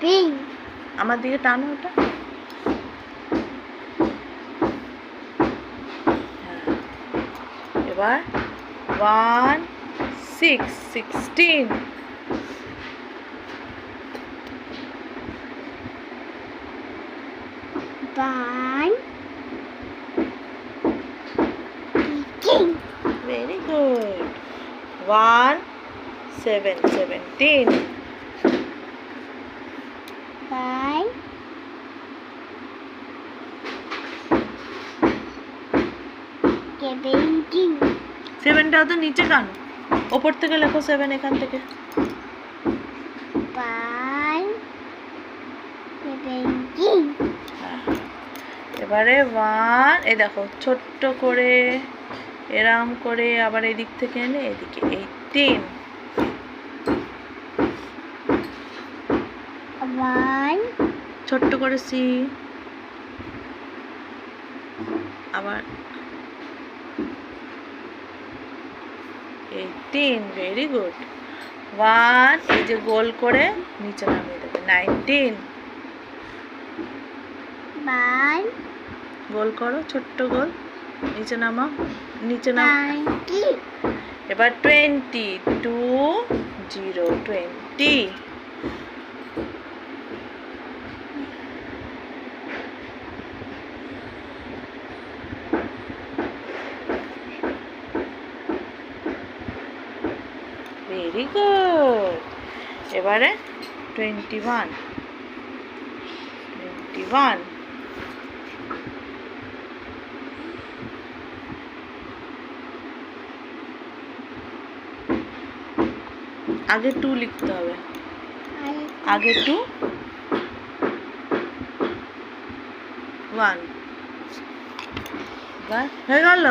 Ping আমার দিকে টানো ওটা। হ্যাঁ। এবার ওয়ান সিক্স সিক্সটিন বান king very good one seven seventeen সেভেনটাও তো নিচে কান ওপর থেকে লেখো সেভেন এখান থেকে। এবারে ওয়ান এই দেখো ছোট্ট করে এরাম করে আবার এদিক থেকে এনে এদিকে এইটিন ছোট্ট করে সি আবার এইটিন ভেরি গুড ওয়ান এই যে গোল করে নিচে নামিয়ে দেবে। নাইনটিন গোল করো ছোট্ট গোল। নিচে নামাও নিচে নাম নাইনটি এবার twenty two zero twenty very good এবারে টোয়েন্টি ওয়ান টোয়েন্টি ওয়ান আগে টু লিখতে হবে। আগে টু ওয়ান হয়ে গেল?